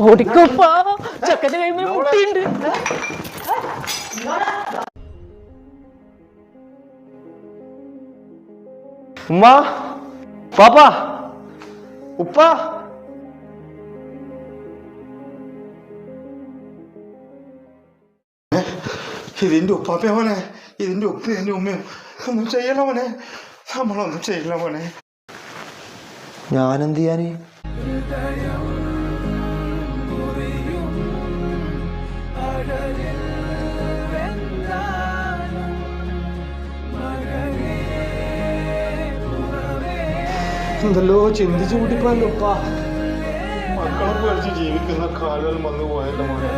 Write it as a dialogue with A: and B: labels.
A: ഓടിക്കോപ്പാ. ചക്കന്റെ കൈമ മുട്ടിയുണ്ട്
B: ഉമ്മ പാപ്പ ഉപ്പ.
C: ഇതിന്റെ ഉപ്പാപ്പ മോനെ. ഇതിന്റെ ഉപ്പ ഇതിന്റെ ഉമ്മയും. ഒന്നും ചെയ്യല മോനെ. നമ്മളൊന്നും ചെയ്യില്ല മോനെ.
B: ഞാനെന്ത് ചെയ്യാന്?
C: എന്തല്ലോ ചിന്തിച്ചു കൂട്ടിപ്പോയല്ലോ ഉപ്പ. മക്കളെ പേടിച്ച് ജീവിക്കുന്ന കാലം വന്നു പോയല്ലോ മോനെ.